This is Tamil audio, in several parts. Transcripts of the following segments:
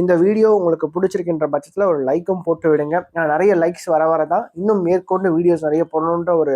இந்த வீடியோ உங்களுக்கு பிடிச்சிருக்கின்ற பட்சத்தில் ஒரு லைக்கும் போட்டு விடுங்க. நான் நிறைய லைக்ஸ் வர வர தான் இன்னும் மேற்கொண்டு வீடியோஸ் நிறைய போடணுன்ற ஒரு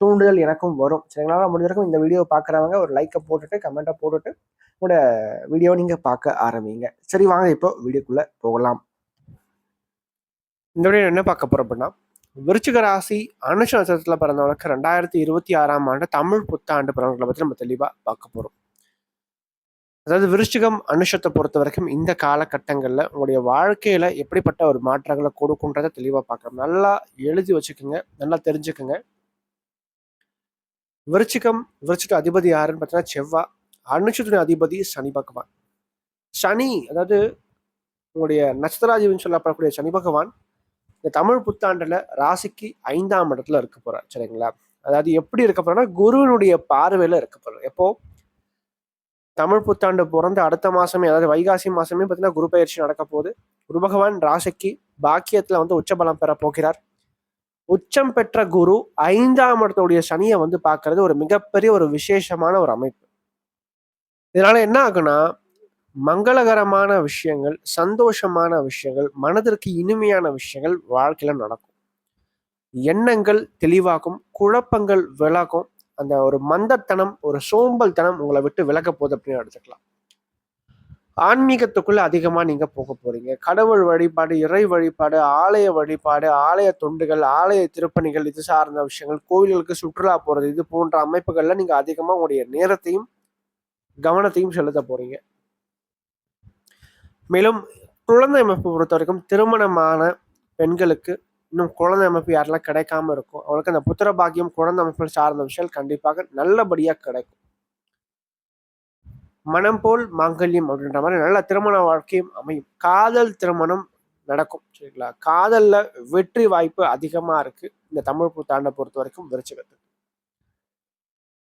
தூண்டுதல் எனக்கும் வரும். சரிங்களா? முடிஞ்ச வரைக்கும் இந்த வீடியோ பார்க்குறவங்க ஒரு லைக்கை போட்டுட்டு கமெண்ட்டை போட்டுட்டு உங்களோட வீடியோ நீங்கள் பார்க்க ஆரம்பிங்க. சரி வாங்க இப்போ வீடியோக்குள்ளே போகலாம். இந்த வீடியோ என்ன பார்க்க போகிறோம் அப்படின்னா விருச்சிக ராசி அனுஷ நட்சத்திரத்தில் பிறந்தவங்களுக்கு ரெண்டாயிரத்தி இருபத்தி ஆறாம் ஆண்டு தமிழ் புத்தாண்டு பிறந்தவங்களை பற்றி நம்ம தெளிவாக பார்க்க போகிறோம் அதாவது விருச்சிகம் அனுஷத்தை பொறுத்த வரைக்கும் இந்த காலகட்டங்களில் உங்களுடைய வாழ்க்கையில் எப்படிப்பட்ட ஒரு மாற்றங்களை கொடுக்குன்றதை தெளிவாக பார்க்கலாம். நல்லா எழுதி வச்சுக்கோங்க. நல்லா தெரிஞ்சுக்கோங்க. விருச்சிகம் விருச்சிக அதிபதி யாருன்னு பார்த்தீங்கன்னா செவ்வா. அனுஷத்துடைய அதிபதி சனி பகவான். சனி அதாவது உங்களுடைய நட்சத்திராதிபதினு சொல்லப்படக்கூடிய சனி பகவான் இந்த தமிழ் புத்தாண்டில் ராசிக்கு ஐந்தாம் இடத்துல இருக்க போகிறார் சரிங்களா? அதாவது எப்படி இருக்க போறா குருவினுடைய பார்வையில் இருக்க போறார். எப்போது தமிழ் புத்தாண்டு பிறந்து அடுத்த மாசமே அதாவது வைகாசி மாசமே பார்த்தீங்கன்னா குரு பயிற்சி நடக்க போகுது. குரு பகவான் ராசிக்கு பாக்கியத்தில் வந்து உச்சபலம் பெற போகிறார். உச்சம் பெற்ற குரு ஐந்தாம் இடத்துடைய சனியை வந்து பார்க்கறது ஒரு மிகப்பெரிய ஒரு விசேஷமான ஒரு அமைப்பு. இதனால என்ன ஆகுனா மங்களகரமான விஷயங்கள் சந்தோஷமான விஷயங்கள் மனதிற்கு இனிமையான விஷயங்கள் வாழ்க்கையில நடக்கும். எண்ணங்கள் தெளிவாகும் குழப்பங்கள் விலகும் அந்த ஒரு மந்தத்தனம் ஒரு சோம்பல் தனம் உங்களை விட்டு விலக போகுது அப்படின்னு எடுத்துக்கலாம். ஆன்மீகத்துக்குள்ள அதிகமா நீங்க போக போறீங்க. கடவுள் வழிபாடு இறை வழிபாடு ஆலய வழிபாடு ஆலய தொண்டுகள் ஆலய திருப்பணிகள் இது சார்ந்த விஷயங்கள் கோவில்களுக்கு சுற்றுலா போறது இது போன்ற அமைப்புகள்ல நீங்க அதிகமா உங்களுடைய நேரத்தையும் கவனத்தையும் செலுத்த போறீங்க. மேலும் குழந்தை அமைப்பு பொறுத்த வரைக்கும் திருமணமான பெண்களுக்கு இன்னும் குழந்தை அமைப்பு யாரெல்லாம் கிடைக்காம இருக்கும் அவங்களுக்கு அந்த புத்திர பாக்கியம் குழந்தை அமைப்புகள் சார்ந்த விஷயங்கள் கண்டிப்பாக நல்லபடியாக கிடைக்கும். மனம் போல் மாங்கல்யம் அப்படின்ற மாதிரி நல்ல திருமண வாழ்க்கையும் அமையும். காதல் திருமணம் நடக்கும் சரிங்களா? காதல்ல வெற்றி வாய்ப்பு அதிகமா இருக்கு. இந்த தமிழ் புத்தாண்டை பொறுத்த வரைக்கும் விருச்சிகத்துக்கு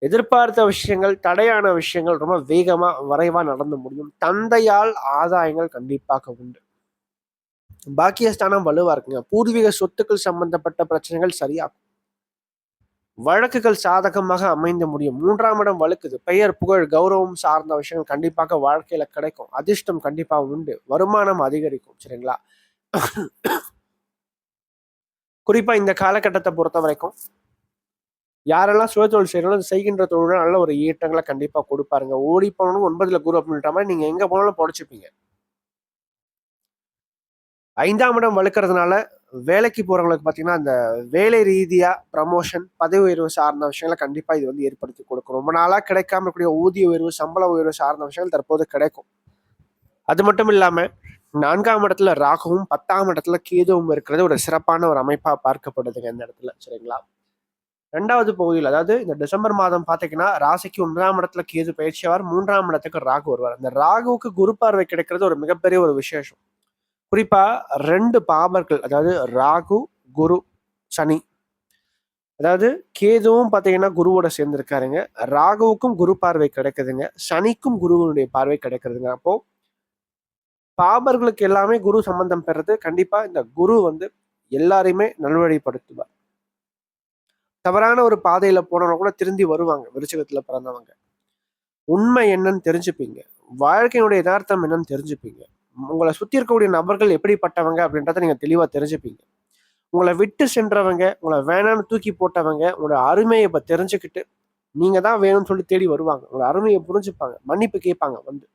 எதிர்பார்த்த விஷயங்கள் தடையான விஷயங்கள் ரொம்ப வேகமா விரைவா நடந்து முடியும். தந்தையால் ஆதாயங்கள் கண்டிப்பாக உண்டு. பாக்கியஸ்தானம் வலுவா இருக்குங்க. பூர்வீக சொத்துக்கள் சம்பந்தப்பட்ட பிரச்சனைகள் சரியாகும். வழக்குகள் சாதகமாக அமைந்து முடியும். மூன்றாம் இடம் வழுக்குது. பெயர் புகழ் கௌரவம் சார்ந்த விஷயங்கள் கண்டிப்பாக வாழ்க்கையில கிடைக்கும். அதிர்ஷ்டம் கண்டிப்பாக உண்டு. வருமானம் அதிகரிக்கும். சரிங்களா? குறிப்பா இந்த காலகட்டத்தை பொறுத்த வரைக்கும் யாரெல்லாம் சுயதொழில் செய்யறாலும் செய்கின்ற தொழில நல்ல ஒரு ஈட்டங்களை கண்டிப்பா கொடுப்பாருங்க. ஓடி போனணும் ஒன்பதுல குரு அப்படின்ற மாதிரி நீங்க எங்க போனாலும் பொழைச்சிப்பீங்க. ஐந்தாம் இடம் வலுக்கிறதுனால வேலைக்கு போகிறவங்களுக்கு பார்த்தீங்கன்னா அந்த வேலை ரீதியாக ப்ரமோஷன் பதவி உயர்வு சார்ந்த விஷயங்களை கண்டிப்பாக இது வந்து ஏற்படுத்தி கொடுக்கும். ரொம்ப நாளாக கிடைக்காம இருக்கக்கூடிய ஊதிய உயர்வு சம்பள உயர்வு சார்ந்த விஷயங்கள் தற்போது கிடைக்கும். அது மட்டும் இல்லாமல் நான்காம் இடத்துல ராகுவும் பத்தாம் இடத்துல கேதுவும் இருக்கிறது ஒரு சிறப்பான ஒரு அமைப்பாக பார்க்கப்படுதுங்க இந்த இடத்துல சரிங்களா? ரெண்டாவது பகுதியில் அதாவது இந்த டிசம்பர் மாதம் பார்த்தீங்கன்னா ராசிக்கு ஒன்றாம் இடத்துல கேது பயிற்சியாவார் மூன்றாம் இடத்துக்கு ராகு வருவார். அந்த ராகுவுக்கு குரு பார்வை கிடைக்கிறது ஒரு மிகப்பெரிய ஒரு விசேஷம். குறிப்பாக ரெண்டு பாபர்கள் அதாவது ராகு குரு சனி. அதாவது கேதுவும் பார்த்தீங்கன்னா குருவோட சேர்ந்திருக்காருங்க. ராகுவுக்கும் குரு பார்வை கிடைக்குதுங்க. சனிக்கும் குருவனுடைய பார்வை கிடைக்கிறதுங்க அப்போ பாபர்களுக்கு எல்லாமே குரு சம்பந்தம் பெறது கண்டிப்பா இந்த குரு வந்து எல்லாரையுமே நல்வழிப்படுத்துவார். தவறான ஒரு பாதையில போனவங்க கூட திருந்தி வருவாங்க விருச்சகத்துல பிறந்தவங்க. உண்மை என்னன்னு தெரிஞ்சுப்பீங்க. வாழ்க்கையினுடைய யதார்த்தம் என்னன்னு தெரிஞ்சுப்பீங்க. உங்களை சுத்தி இருக்கக்கூடிய நபர்கள் எப்படிப்பட்டவங்க அப்படின்றத நீங்க தெளிவா தெரிஞ்சுப்பீங்க. உங்களை விட்டு சென்றவங்க உங்களை வேணாம்னு தூக்கி போட்டவங்க உங்களோட அருமையை இப்போ தெரிஞ்சுக்கிட்டு நீங்க தான் வேணும்னு சொல்லி தேடி வருவாங்க. உங்களோட அருமையை புரிஞ்சுப்பாங்க மன்னிப்பு கேட்பாங்க வந்து.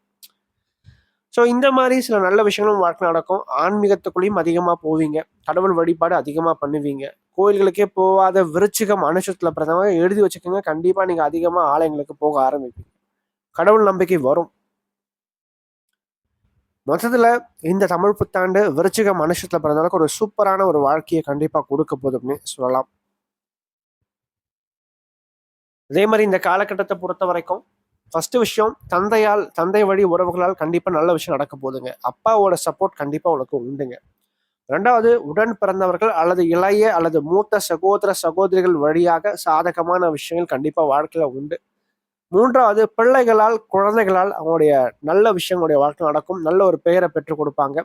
ஸோ இந்த மாதிரி சில நல்ல விஷயங்களும் வாழ்க்கை நடக்கும். ஆன்மீகத்துக்குள்ளேயும் அதிகமாக போவீங்க. கடவுள் வழிபாடு அதிகமாக பண்ணுவீங்க. கோயில்களுக்கே போகாத விருச்சிகம் அனுஷத்தில் பிரதமாக எழுதி வச்சுக்கோங்க. கண்டிப்பாக நீங்கள் அதிகமாக ஆலயங்களுக்கு போக ஆரம்பிப்பீங்க. கடவுள் நம்பிக்கை வரும். மொத்தத்தில் இந்த தமிழ் புத்தாண்டு விருச்சிக மனுஷத்தில் பிறந்தளவுக்கு ஒரு சூப்பரான ஒரு வாழ்க்கையை கண்டிப்பாக கொடுக்க போதும்னு சொல்லலாம். அதே மாதிரி இந்த காலகட்டத்தை பொறுத்த வரைக்கும் ஃபர்ஸ்ட் விஷயம் தந்தையால் தந்தை வழி உறவுகளால் கண்டிப்பாக நல்ல விஷயம் நடக்க போகுதுங்க. அப்பாவோட சப்போர்ட் கண்டிப்பாக உனக்கு உண்டுங்க. ரெண்டாவது உடன் பிறந்தவர்கள் அல்லது இளைய அல்லது மூத்த சகோதர சகோதரிகள் வழியாக சாதகமான விஷயங்கள் கண்டிப்பாக வாழ்க்கையில் உண்டு. மூன்றாவது பிள்ளைகளால் குழந்தைகளால் அவங்களுடைய நல்ல விஷயங்களுடைய வாழ்க்கை நடக்கும். நல்ல ஒரு பெயரை பெற்றுக் கொடுப்பாங்க.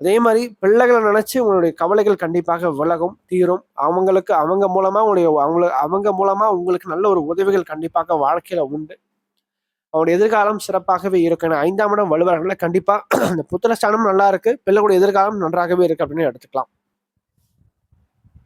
அதே மாதிரி பிள்ளைகளை நினைச்சு உங்களுடைய கவலைகள் கண்டிப்பாக விலகும் தீரும். அவங்களுக்கு அவங்க மூலமா உங்களுடைய அவங்களுக்கு அவங்க மூலமா உங்களுக்கு நல்ல ஒரு உதவிகள் கண்டிப்பாக வாழ்க்கையில உண்டு. அவனுடைய எதிர்காலம் சிறப்பாகவே இருக்கணும் ஐந்தாம் இடம் வலுவர்கள கண்டிப்பா அந்த புத்திரஸ்தானம் நல்லா இருக்கு. பிள்ளைகளுடைய எதிர்காலம் நன்றாகவே இருக்கு அப்படின்னு எடுத்துக்கலாம்.